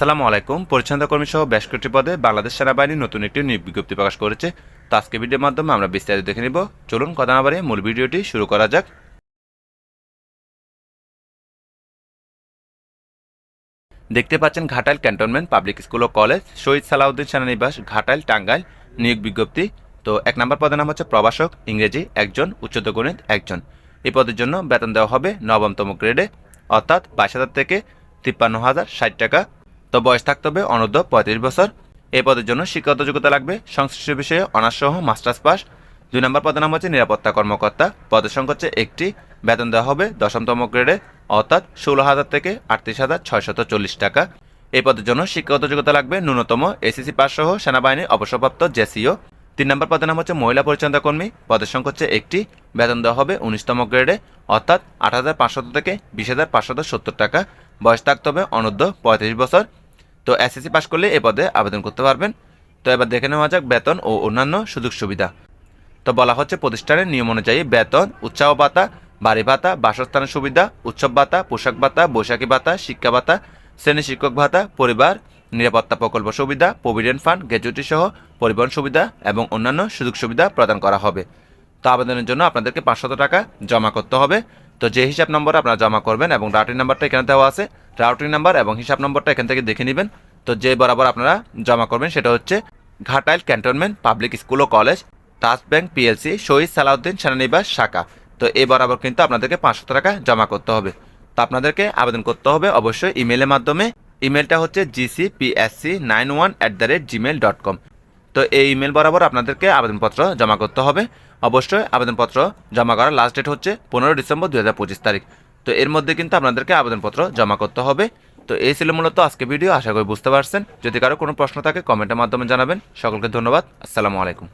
আসসালামু আলাইকুম। পরিচ্ছন্ন কর্মী সহ বেশ কয়েকটি পদে বাংলাদেশ সেনাবাহিনী নতুন একটি বিজ্ঞপ্তি প্রকাশ করেছে। তো আজকে ভিডিওর মাধ্যমে আমরা বিস্তারিত দেখে নিব। চলুন, কথা না বাড়িয়ে মূল ভিডিওটি শুরু করা যাক। দেখতে পাচ্ছেন ঘাটাইল ক্যান্টনমেন্ট পাবলিক স্কুল ও কলেজ। শহীদ সালাউদ্দিন সেনানিবাস ঘাটাইল টাঙ্গাইল নিয়োগ বিজ্ঞপ্তি। তো এক নম্বর পদের নাম হচ্ছে প্রভাষক, ইংরেজি একজন, উচ্চতর গণিত একজন। এই পদের জন্য বেতন দেওয়া হবে নবমতম গ্রেডে। অর্থাৎ বাইশ হাজার থেকে তিপ্পান্ন হাজার ষাট টাকা। তো বয়স থাকতে হবে অনূর্ধ্ব পঁয়ত্রিশ বছর। এই পদের জন্য শিক্ষাগত যোগ্যতা লাগবে। সংশ্লিষ্ট বিষয়ে অনার্স সহ মাস্টার্স পাস। দুই নম্বর পদের নাম হচ্ছে নিরাপত্তা কর্মকর্তা। পদের সংখ্যা হচ্ছে একটি। বেতন দেওয়া হবে দশমতম গ্রেডে। অর্থাৎ ষোলো হাজার থেকে আটত্রিশ হাজার ছয়শত চল্লিশ টাকা। এই পদের জন্য শিক্ষাগত যোগ্যতা লাগবে ন্যূনতম এসিসি পাস সহ সেনাবাহিনীর অবসরপ্রাপ্ত জেসিও। তিন নম্বর পদের নাম হচ্ছে মহিলা পরিচালনা কর্মী পদের সংখ্যা হচ্ছে একটি। বেতন দেওয়া হবে উনিশতম গ্রেডে। অর্থাৎ আট হাজার পাঁচশত থেকে বিশ হাজার পাঁচশত সত্তর টাকা। বয়স থাকতে হবে অনূর্ধ্ব পঁয়ত্রিশ বছর। তো এসএসসি পাস করলে এ পদে আবেদন করতে পারবেন। তো এবার দেখে নেওয়া যাক বেতন ও অন্যান্য সুযোগ সুবিধা। তো বলা হচ্ছে প্রতিষ্ঠানের নিয়ম অনুযায়ী বেতন, উৎসাহ ভাতা, বাড়ি ভাতা, বাসস্থানের সুবিধা, উৎসব ভাতা, পোশাক ভাতা, বৈশাখী ভাতা, শিক্ষা ভাতা, শ্রেণি শিক্ষক ভাতা, পরিবার, নিরাপত্তা প্রকল্প সুবিধা, প্রভিডেন্ট ফান্ড গ্র্যাচুইটি সহ পরিবহন সুবিধা এবং অন্যান্য সুযোগ সুবিধা প্রদান করা হবে। তো আবেদনের জন্য আপনাদেরকে পাঁচশত টাকা জমা করতে হবে। তো যে হিসাব নম্বর আপনারা জমা করবেন এবং রাউটিং নাম্বারটা এখানে দেওয়া আছে রাউটিং নাম্বার এবং হিসাব নম্বরটা এখান থেকে দেখে নেবেন। তো যে বরাবর আপনারা জমা করবেন সেটা হচ্ছে ঘাটাইল ক্যান্টনমেন্ট পাবলিক স্কুল ও college trust bank PLC, Shahid Salauddin সেনানিবাস শাখা। তো এই বরাবর কিন্তু আপনাদেরকে পাঁচশো টাকা জমা করতে হবে। তো আপনাদেরকে আবেদন করতে হবে অবশ্যই ইমেলের মাধ্যমে। ইমেলটা হচ্ছে GCPSC nine one at the rate Gmail dot com তো এই ইমেল বরাবর আপনাদেরকে আবেদনপত্র জমা করতে হবে। অবশ্যই আবেদনপত্র জমা করার লাস্ট ডেট হচ্ছে পনেরো ডিসেম্বর দু হাজার পঁচিশ তারিখ। তো এর মধ্যে কিন্তু আপনাদেরকে আবেদনপত্র জমা করতে হবে। তো এই ছিল মূলত আজকে ভিডিও আশা করি বুঝতে পারছেন। যদি কারও কোনো প্রশ্ন থাকে কমেন্টের মাধ্যমে জানাবেন। সকলকে ধন্যবাদ। আসসালামু আলাইকুম।